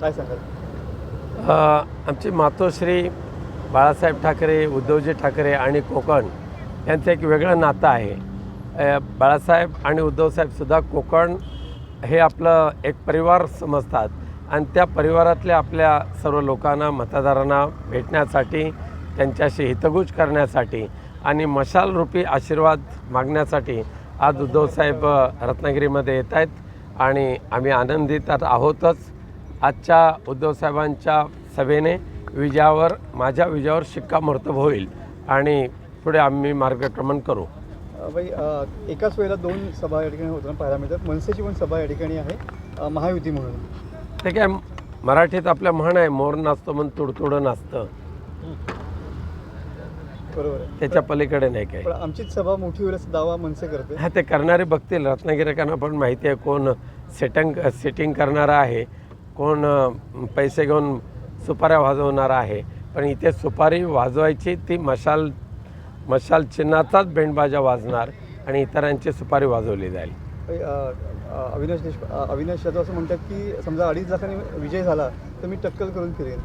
काय सांगाल? आमची मातोश्री बाळासाहेब ठाकरे उद्धवजी ठाकरे आणि कोकण यांचं एक वेगळं नातं आहे. बाळासाहेब आणि उद्धवसाहेबसुद्धा कोकण हे आपलं एक परिवार समजतात आणि त्या परिवारातल्या आपल्या सर्व लोकांना मतदारांना भेटण्यासाठी त्यांच्याशी हितगुज करण्यासाठी आणि मशालरूपी आशीर्वाद मागण्यासाठी आज उद्धवसाहेब रत्नागिरीमध्ये येत आहेत आणि आम्ही आनंदित आहोतच. आजच्या उद्धवसाहेबांच्या सभेने विजयावर माझ्या विजयावर शिक्कामोर्तब होईल आणि पुढे आम्ही मार्गक्रमण करू. एकाच वेळेला दोन सभा या ठिकाणी होताना पाहायला मिळतात. मनसेची पण सभा या ठिकाणी आहे. महायुती म्हणून. ते काय मराठीत आपल्या म्हण आहे मोर नाचतो म्हणून तुडतुडं नाचतं. बरोबर आहे. त्याच्या पलीकडे नाही काय आमचीच सभा मोठी होईल असा दावा मनसे करते. हा ते करणारे बघतील. रत्नागिरीकरांना पण माहिती आहे कोण सेटंग सेटिंग करणारा आहे. कोण पैसे घेऊन सुपाऱ्या वाजवणारा आहे. पण इथे सुपारी वाजवायची ती मशाल मशाल चिन्हाचाच बेंडबाजा वाजणार आणि इतरांची सुपारी वाजवली जाईल. अविनाश देश अविनाश यादव असं म्हणतात की समजा अडीच लाखांनी विजय झाला तर मी टक्कल करून फिरेन.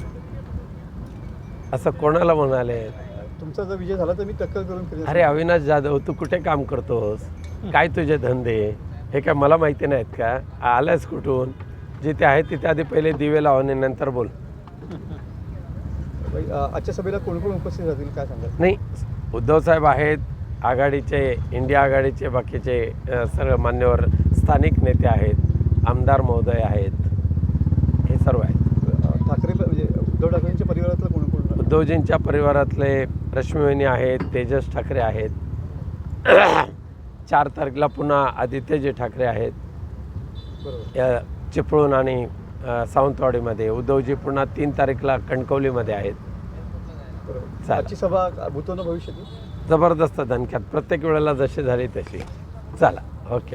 असं कोणाला म्हणाले? तुमचा जर विजय झाला तर मी टक्कल करून फिरेन. अरे अविनाश जाधव तू कुठे काम करतोस? काय तुझे धंदे? हे काय मला माहिती नाहीत का? आलायस कुठून? जिथे आहे तिथे आधी पहिले दिवे लाव आणि नंतर बोल. अ, आजच्या सभेला कोण कोण उपस्थित राहतील काय सांगाल? नाही उद्धव साहेब आहेत आघाडीचे इंडिया आघाडीचे बाकीचे अ, सर्व मान्यवर स्थानिक नेते आहेत आमदार महोदय आहेत हे सर्व आहेत. अ, ठाकरे म्हणजे उद्धव ठाकरेंच्या परिवारातलं कोण कोण? उद्धवजींच्या परिवारातले रश्मीवहिनी आहेत तेजस ठाकरे आहेत. चार तारखेला पुन्हा आदित्यजी ठाकरे आहेत. बरोबर. या चिपळूण आणि सावंतवाडीमध्ये. उद्धवजी पुन्हा तीन तारीखला कणकवलीमध्ये आहेत. आजची सभा जबरदस्त धनक्यात प्रत्येक वेळेला जशी झाली तशी. चला. ओके.